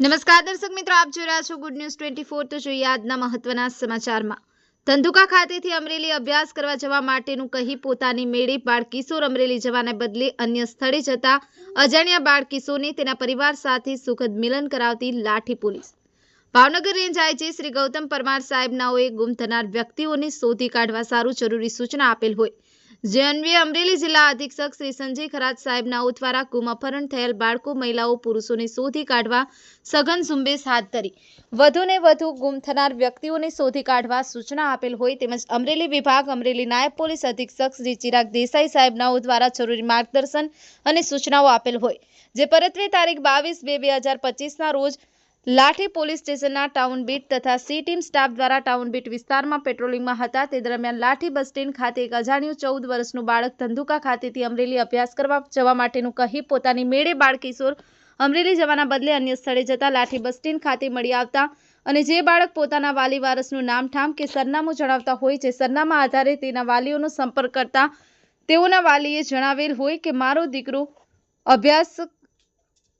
નમસ્કાર દર્શક મિત્રો, આપ જોઈ રહ્યા છો ગુડ ન્યૂઝ ટ્વેન્ટી ફોર તો જોઈએ આજના મહત્વના સમાચારમાં. ધંધુકા ખાતેથી અમરેલી અભ્યાસ કરવા જવા માટેનું કહી પોતાની મેળે બાળકિશોર અમરેલી જવાને બદલે અન્ય સ્થળે જતા અજાણ્યા બાળકિશોરને તેના પરિવાર સાથે સુખદ મિલન કરાવતી Lathi police. Bhavnagar range IG Shri Gautam Parmar સાહેબ નાઓએ ગુમ થનાર વ્યક્તિઓને શોધી કાઢવા સારું જરૂરી સૂચના આપેલ હોય જે અમરેલી જિલ્લા અધિક્ષક શ્રી સંજય ખરાત સાહેબના દ્વારા ગુમ અપહરણ થયેલ બાળકો, મહિલાઓ, પુરુષોને શોધી કાઢવા સઘન ઝુંબેશ હાથ ધરી. વધુને વધુ ગુમ થનાર વ્યક્તિઓને શોધી કાઢવા સૂચના આપેલ હોય તેમજ અમરેલી વિભાગ, અમરેલી નાયબ પોલીસ અધિક્ષક શ્રી ચિરાગ દેસાઈ સાહેબના દ્વારા જરૂરી માર્ગદર્શન અને સૂચનાઓ આપેલ હોય. જે પરત્વે તારીખ બાવીસ બે બે હજાર પચીસના રોજ લાઠી પોલીસ સ્ટેશનના ટાઉન બીટ તથા સી ટીમ સ્ટાફ દ્વારા ટાઉન બીટ વિસ્તારમાં પેટ્રોલિંગમાં હતા. તે દરમિયાન લાઠી બસ સ્ટેન્ડ ખાતે એક અજાણ્યું ચૌદ વર્ષનું બાળક ધંધુકા ખાતેથી અમરેલી અભ્યાસ કરવા જવા માટેનું કહી પોતાની મેળે બાળકિશોર અમરેલી જવાના બદલે અન્ય સ્થળે જતા લાઠી બસ સ્ટેન્ડ ખાતે મળી આવતા અને જે બાળક પોતાના વાલી વારસનું નામ ઠામ કે સરનામું જણાવતા હોય છે સરનામા આધારે તેના વાલીઓનો સંપર્ક કરતા તેઓના વાલીએ જણાવેલ હોય કે, મારો દીકરો અભ્યાસ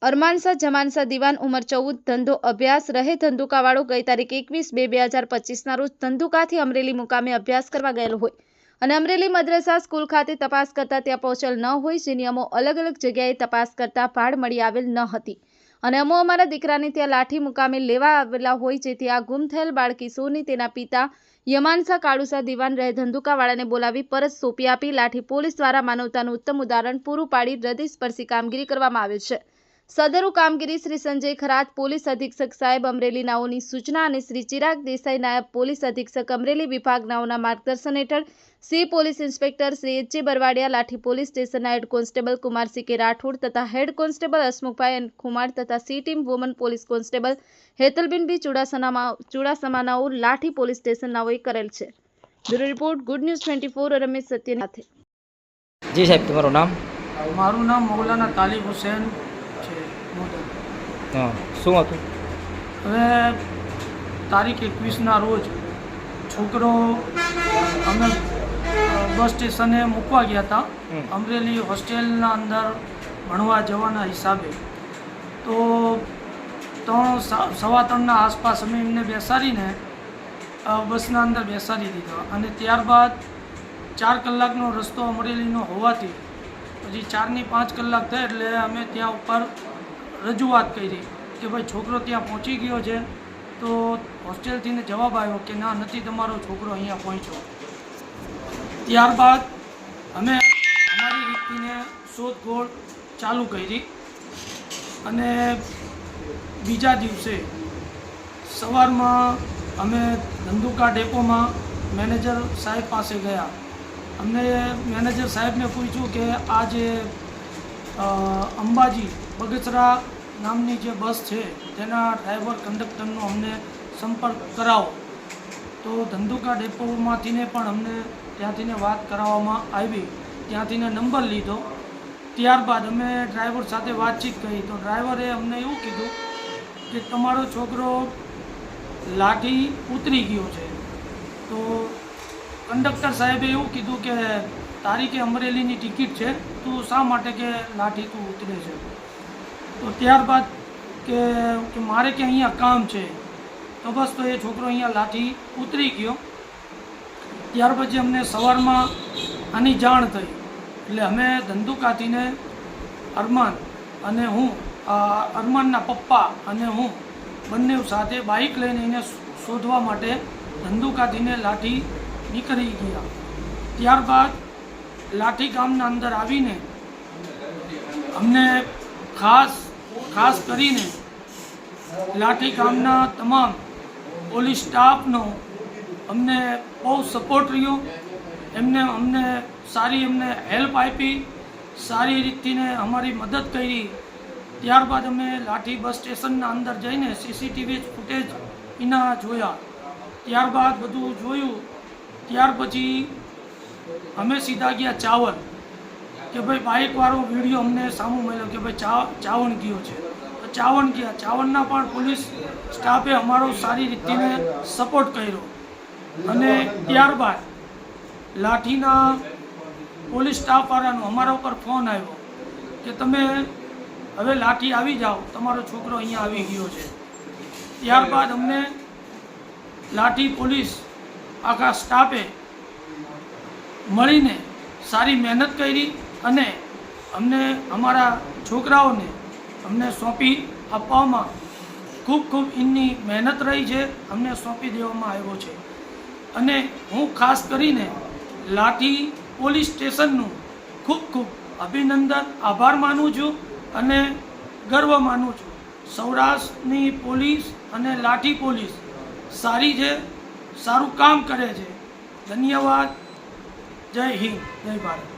અરમાનસા જમાનસા દિવાન, ઉંમર ચૌદ, ધંધો અભ્યાસ, રહે ધંધુકાવાળો ગઈ તારીખ એકવીસ બે બે હજાર પચીસના રોજ ધંધુકાથી અમરેલી મુકામે અભ્યાસ કરવા ગયેલો હોય. અને અમરેલી મદ્રસા સ્કૂલ ખાતે તપાસ કરતા ત્યાં પહોંચેલ ન હોય જેની અમો અલગ અલગ જગ્યાએ તપાસ કરતા ભાડ મળી આવેલ ન હતી. અને અમો અમારા દીકરાને ત્યાં લાઠી મુકામે લેવા આવેલા હોય, જેથી આ ગુમ થયેલ બાળકિશોરની તેના પિતા યમાનસા કાળુસા દિવાન રહે ધંધુકાવાળાને બોલાવી પરત સોંપી આપી. લાઠી પોલીસ દ્વારા માનવતાનું ઉત્તમ ઉદાહરણ પૂરું પાડી, હૃદયસ્પર્શી કામગીરી કરવામાં આવે છે. સદરુ કામગીરી શ્રી સંજય ખરાત પોલીસ અધિક્ષક સાહેબ અમરેલી નાઓની સૂચના અને શ્રી ચિરાગ દેસાઈ નાયબ પોલીસ અધિક્ષક અમરેલી વિભાગ નાઓના માર્ગદર્શન હેઠળ C police inspector Shri H J Barvadiya Lathi police સ્ટેશનના હેડ કોન્સ્ટેબલ કુમાર કે રાઠોડ તથા હેડ કોન્સ્ટેબલ હસમુખભાઈ કુમાર તથા C team woman police constable Hetalben B ચુડાસમાના ચુડાસમાનાઓ લાઠી પોલીસ સ્ટેશનનાઓએ કરેલ છે. Bureau report good news twenty four Ramesh Satya સાથે. જી સાહેબ તમારું નામ? મારું નામ મૌલાના તાલિબ હુસેન હા શું હતું? હવે તારીખ એકવીસના રોજ છોકરો અમે બસ સ્ટેશને મૂકવા ગયા હતા. અમરેલી હોસ્ટેલના અંદર ભણવા જવાના હિસાબે. તો ત્રણ સવા ત્રણના આસપાસ અમે એમને બેસાડીને બસના અંદર બેસાડી દીધા. અને ત્યારબાદ ચાર કલાકનો રસ્તો અમરેલીનો હોવાથી પછી ચારની પાંચ કલાક થાય એટલે અમે ત્યાં ઉપર રજૂઆત કરી કે ભાઈ છોકરો ત્યાં પહોંચી ગયો છે, તો હોસ્ટેલથીને જવાબ આવ્યો કે ના, નથી તમારો છોકરો અહીંયા પહોંચ્યો. ત્યારબાદ અમે અમારી રીતને શોધખોળ ચાલુ કરી અને બીજા દિવસે સવારમાં અમે ધંધુકા ડેપોમાં મેનેજર સાહેબ પાસે ગયા. અમને મેનેજર સાહેબને પૂછ્યું કે આ જે અંબાજી બગસરા નામની જે બસ છે, તેના ડ્રાઈવર, કંડક્ટરનો અમને સંપર્ક કરાવો. તો ધંધુકા ડેપોમાંથીને પણ અમને ત્યાંથીને વાત કરાવવામાં આવી. ત્યાંથીને નંબર લીધો. ત્યારબાદ અમે ડ્રાઈવર સાથે વાતચીત કરી. તો ડ્રાઈવરે અમને એવું કીધું કે તમારો છોકરો લાઠી ઉતરી ગયો છે. તો કંડક્ટર સાહેબે એવું કીધું કે તારીખે અમરેલીની ટિકિટ છે. તું શા માટે કે લાઠી તું ઉતરે છે? તો ત્યારબાદ કે મારે કે અહીંયા કામ છે. તો બસ તો એ છોકરો અહીંયા લાઠી ઉતરી ગયો. ત્યાર પછી અમને સવારમાં આની જાણ થઈ. એટલે અમે ધંધુ કાઢીને અરમાન અને હું અરમાનના પપ્પા અને હું બંને સાથે બાઇક લઈને એને શોધવા માટે ધંધુ કાઢીને લાઠી નીકળી ગયા. ત્યારબાદ લાઠી ગામના અંદર આવીને અમને ખાસ ખાસ કરીને લાઠી ગામના તમામ પોલીસ સ્ટાફનો અમને બહુ સપોર્ટ રહ્યો. એમને અમને સારી એમને હેલ્પ આપી, સારી રીતથીને અમારી મદદ કરી. ત્યારબાદ અમે લાઠી બસ સ્ટેશનના અંદર જઈને સીસીટીવી ફૂટેજ એના જોયા. ત્યારબાદ બધું જોયું. ત્યાર પછી અમે સીધા ગયા ચાવલ. કે ભાઈ બાઇકવાળો વીડિયો અમને સામું મળ્યો કે ભાઈ ચા ચાવણ ગયો છે. તો ચાવણ ગયા. ચાવણના પણ પોલીસ સ્ટાફે અમારો સારી રીતેને સપોર્ટ કર્યો. અને ત્યારબાદ લાઠીના પોલીસ સ્ટાફવાળાનો અમારા ઉપર ફોન આવ્યો કે તમે હવે લાઠી આવી જાઓ. તમારો છોકરો અહીંયા આવી ગયો છે. ત્યારબાદ અમને લાઠી પોલીસ આખા સ્ટાફે મળીને સારી મહેનત કરી. અને અમને અમારા છોકરાઓને અમને સોંપી આપવામાં ખૂબ ખૂબ એમની મહેનત રહી છે, અમને સોંપી દેવામાં આવ્યો છે. અને હું ખાસ કરીને લાઠી પોલીસ સ્ટેશનનું ખૂબ ખૂબ અભિનંદન, આભાર માનું છું અને ગર્વ માનું છું. સૌરાષ્ટ્રની પોલીસ અને લાઠી પોલીસ સારી છે, સારું કામ કરે છે. ધન્યવાદ. જય હિન્દ. જય ભારત.